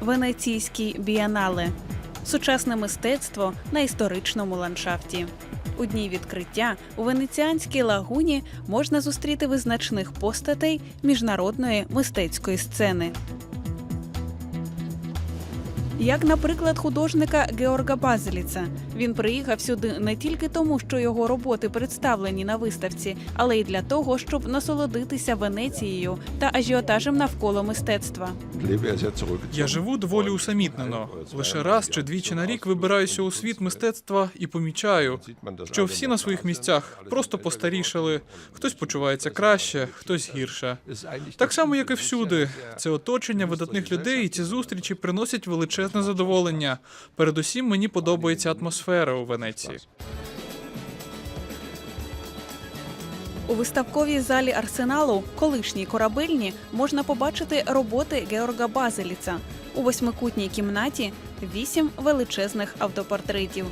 Венеційський бієнале сучасне мистецтво на історичному ландшафті. У дні відкриття у венеціанській лагуні можна зустріти визначних постатей міжнародної мистецької сцени. Як, наприклад, художника Георга Базеліца. Він приїхав сюди не тільки тому, що його роботи представлені на виставці, але й для того, щоб насолодитися Венецією та ажіотажем навколо мистецтва. Я живу доволі усамітнено. Лише раз чи двічі на рік вибираюся у світ мистецтва і помічаю, що всі на своїх місцях просто постарішали. Хтось почувається краще, хтось гірше. Так само, як і всюди, це оточення видатних людей, і ці зустрічі приносять величезне задоволення. Передусім, мені подобається атмосфера у Венеції. У виставковій залі арсеналу, колишній корабельні, можна побачити роботи Георга Базеліца. У восьмикутній кімнаті вісім величезних автопортретів.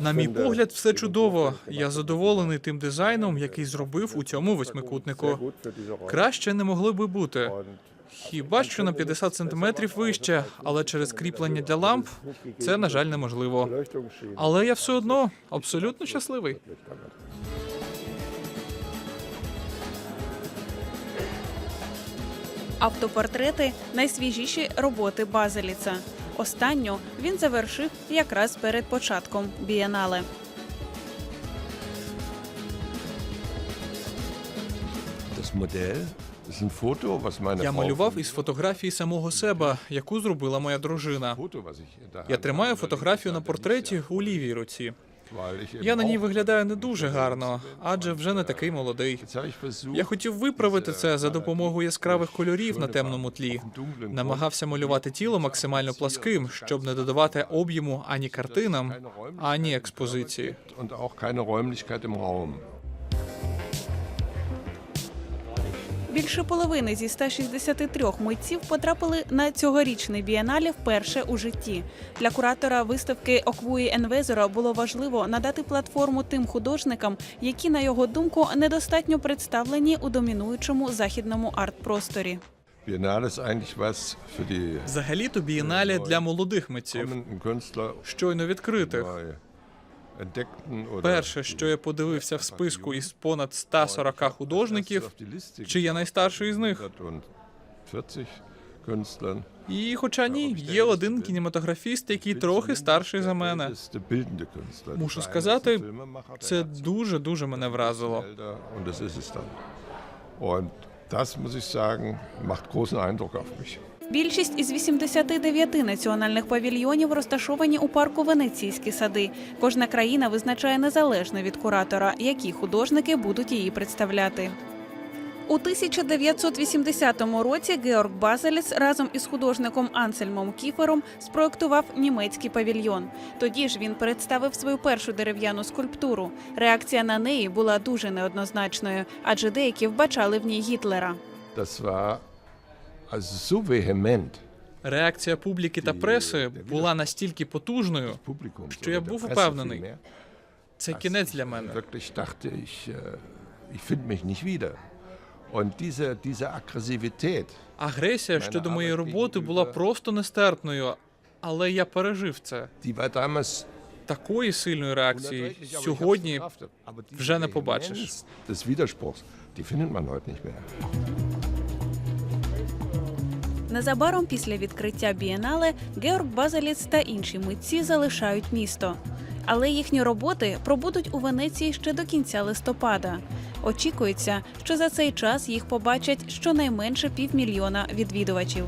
На мій погляд, все чудово. Я задоволений тим дизайном, який зробив у цьому восьмикутнику. Краще не могли би бути. Хіба що на 50 сантиметрів вище, але через кріплення для ламп це, на жаль, неможливо. Але я все одно абсолютно щасливий. Автопортрети найсвіжіші роботи Базеліца. Останню він завершив якраз перед початком бієнале. Я малював із фотографії самого себе, яку зробила моя дружина. Я тримаю фотографію на портреті у лівій руці. Я на ній виглядаю не дуже гарно, адже вже не такий молодий. Я хотів виправити це за допомогою яскравих кольорів на темному тлі. Намагався малювати тіло максимально пласким, щоб не додавати об'єму ані картинам, ані експозиції. Більше половини зі 163 митців потрапили на цьогорічний бієнале вперше у житті. Для куратора виставки Оквуї Енвезера було важливо надати платформу тим художникам, які, на його думку, недостатньо представлені у домінуючому західному арт-просторі. Взагалі-то бієнале для молодих митців, щойно відкритих. Перше, що я подивився в списку із понад 140 художників, чи я найстарший із них. 140 Künstlern. І, хоча ні, є один кінематографіст, який трохи старший за мене. Мушу сказати, Це дуже дуже мене вразило. Das, muss ich sagen, macht großen Eindruck auf mich. Більшість із 89 національних павільйонів розташовані у парку Венеційські сади. Кожна країна визначає незалежно від куратора, які художники будуть її представляти. У 1980 році Георг Базеліс разом із художником Ансельмом Кіфером спроектував німецький павільйон. Тоді ж він представив свою першу дерев'яну скульптуру. Реакція на неї була дуже неоднозначною, адже деякі вбачали в ній Гітлера. So vehement. Реакція публіки та преси була настільки потужною, Що я був впевнений. це кінець для мене. äh, Агресія щодо моєї роботи була просто нестерпною, але я пережив це. Такої сильної реакції сьогодні вже не побачиш. Незабаром після відкриття бієнале Георг Базеліц та інші митці залишають місто. Але їхні роботи пробудуть у Венеції ще до кінця листопада. Очікується, що за цей час їх побачать щонайменше півмільйона відвідувачів.